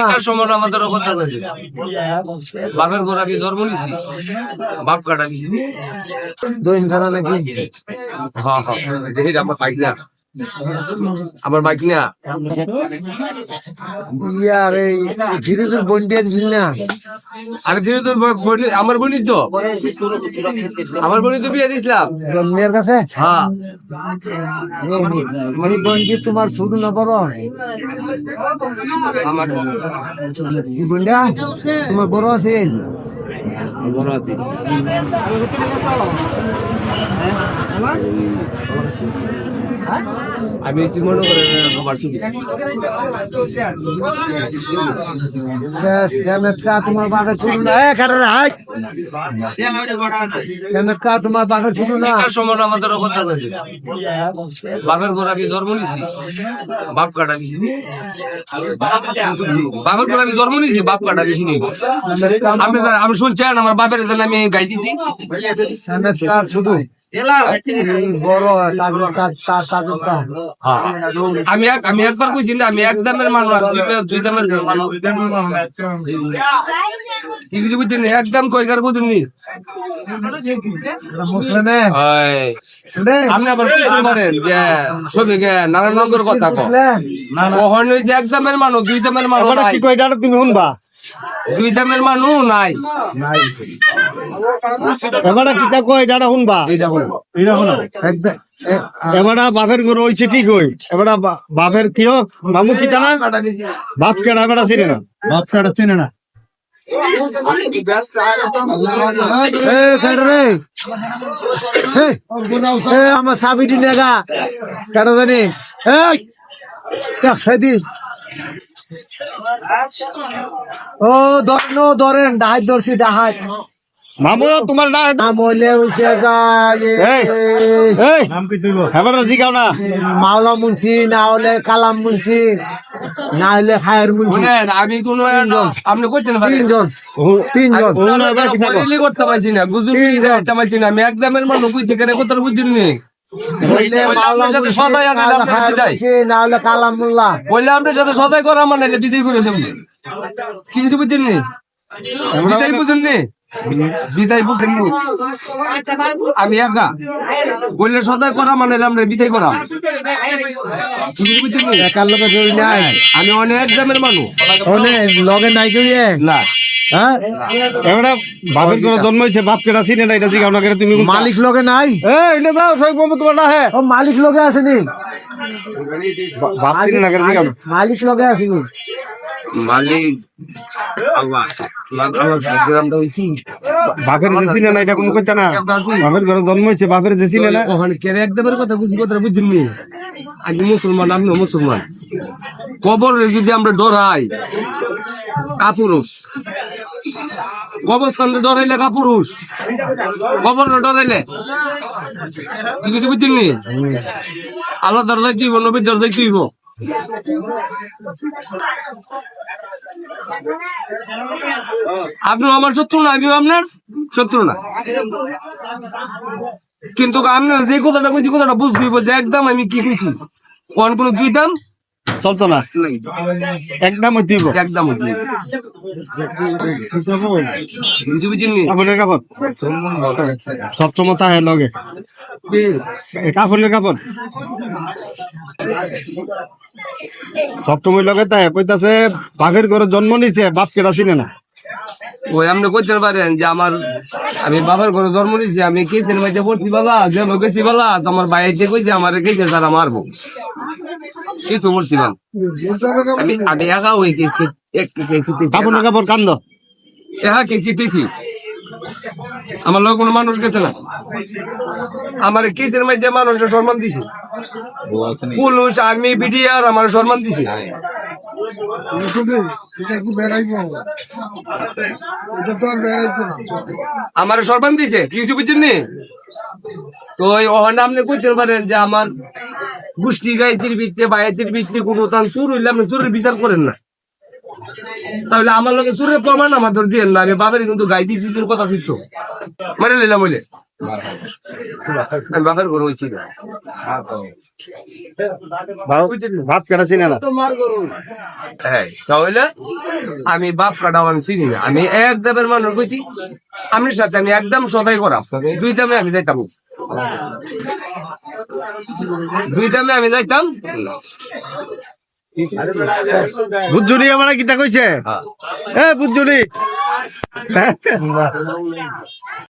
এটার সময় আমাদের কথা হয়েছে বাপের গোড়া কি ধর্ম বাপ কাটা কি দৈন খানা নাকি? হ্যাঁ হ্যাঁ। দেখি আমার বাইক না আমার বাইক না ইয়ার এই ফিরোজের বোন দিয়ে দিছিল না? আরে ধীরে তোর ব- বোন- আমার বোনই তো। আমার বোনই তো বিয়ে দিছিলাম। মেয়ের কাছে? হ্যাঁ। মানে বোন তোমার ছোট না বড়? আমার তোমার বড় আছে? বড় আছে। আমি কি মনে করে খবর শুনি শ্যামেরটা তোমার বাঘের ছোট না? এ কারণে হাই! শ্যামেরটা তোমার বাঘের ছোট না? এটার সময় আমাদের কথা হয়েছে বাপের গোড়া ধর্ম নিছি বাপ কাটা বাপের গোড়া কি জন্ম নিছি বাপ কাটা আমি তো- আমি শুনছি আমার বাপের আমি গাই দিছি শুধু তাদেরটা আমি আমি একবার কইছি না আমি এক দামের মানুষ দুই দামের- কি কিছু বুঝছেন একদম কয়কার বুঝুন নি। আপনি আবার কি করেন যে নারায়ণগর কথা কো কখন হয়েছে এক দামের মানুষ দুই দামের মানুষ কি কইটা তুমি শুনবা? দুই দামের মানুষ নাই। এবারে কিতা কই এটা শুনবা? এই দেখুন এটা শুনো। একদম। এ- এবারে বাপের গরু হইছে ঠিক হই এবারে বা- বাপের কিয়? মামু কিতা না বাপ কেডা এবারে চিনে না? বাপ কেডা চিনে না? এ কাটা রে। এ, এ আমার সাবিটি নেগা। জানি? এই ও ধরেন ধরেন ডাহাত ধরছি ডাহাত মামু তোমার না না মইলে হইছে গা এই, এই এবারে জিগাও না। মাওলা মুন্সি না হলে কালাম মুন্সি না হলে খায়ের মুন্সি। শুনেন আমি কোন আপনি পারেন তিনজন। তিনজন। কিতা? বইলি করতে পারছি না গুজুরি করতে পারছি না আমি একদমের মানুষ বুঝছি কেন কথা বুঝছেন নি সাথে সদাই করা মানে বিদায় করে দেবো। কি যদি বুঝছেন নি? বিদায় বুঝুন নি? বিদায় নি? আমি একা বললে সদাই করা মানে আমরা বিদায় করা একার লোকে ধরি নাই। আমি অনেক দামের মানুষ। ওনে লগে নাই কইয়ে না। হ্যাঁ? এবারে বাপের গরু জন্ম হইছে বাপ চিনে না এটা তুমি মালিক লগে নাই। এই এটা দাও সই মামু তোমার না হে। ও মালিক লগে আসেনি। বাপ চিনে না কেন? জিগাও মালিক লগে আসেনি। মালিক আল্লাহ গ্রামটা হইছি বাপের যে চিনে না এটা কোনো কইতা না। বাপের ঘরে জন্ম হইছে বাপের যে চিনে না। ওখানে কেরে একদমের কথা বুঝি কথা বুঝছেন নি আমি মুসলমান আপনি মুসলমান। কবর যদি আমরা ডরাই কাপুরুষ। কবরস্থান ডরাইলে কাপুরুষ। কবর ডরাইলে? কি কিছু আল্লাহ দরজায় তুইব নবীর দরজায় আপনি আমার শত্রু না, আমিও আপনার শত্রু না। কিন্তু আমি যে কথাটা কইছি, কথাটা বুঝতেই যে একদম আমি কি কইছি। কোন কোন দুই দাম? চলতো না? একদম হইব একদম বুঝিনি কাপড়ের কাপড়? সবসময় তাহে লগে। কাপড়ের কাপড়? লগে তাহে কইতাছে বাঘের ঘরে জন্ম নিছে বাপ কেডা চিনে না? ওই আপনি কইতে পারেন যে আমার আমি বাবার ঘরে জন্ম নিয়েছি আমি কেসের মধ্যে পড়ছি বলা যে গেছি বলা তোমার বাইরে কইছে আমার কেসে তারা মারবো। কিছু বলছিলাম আমি আমি একা কেসি এক কেসি কাপড় কান্দ। একা আমার লোক কোনো মানুষ গেছে না? আমার কেসের মধ্যে মানুষের সম্মান দিছে। পুলিশ আর্মি বিডিআর আমার সম্মান দিছে। আমার সম্মান দিছে? কিছু বুঝছেন নি? তো ওই ওখানে আপনি কইতে পারেন যে আমার গোষ্ঠী গাইতির ভিত্তি বাইতির ভিত্তি কোনো তান চুর হইলে আপনি চুরের বিচার করেন না। তাহলে আমার লোকে চুরের প্রমাণ আমাদের দিয়ে না আমি বাবার কিন্তু গাই দিয়েছি তোর কথা সত্য মারে নিলাম বলে বাপের কাটা চিনে না? হ্যাঁ তাহলে আমি বাপ কাটাও আমি চিনি না। আমি এক দামের মানুষ কইছি আমি সাথে আমি একদম সবাই করাম। দুই দামে আমি যাইতাম। দুই দামে আমি যাইতাম? বুঝছুনি আমার কিতা কইছে? হ্যাঁ। বুঝছুনি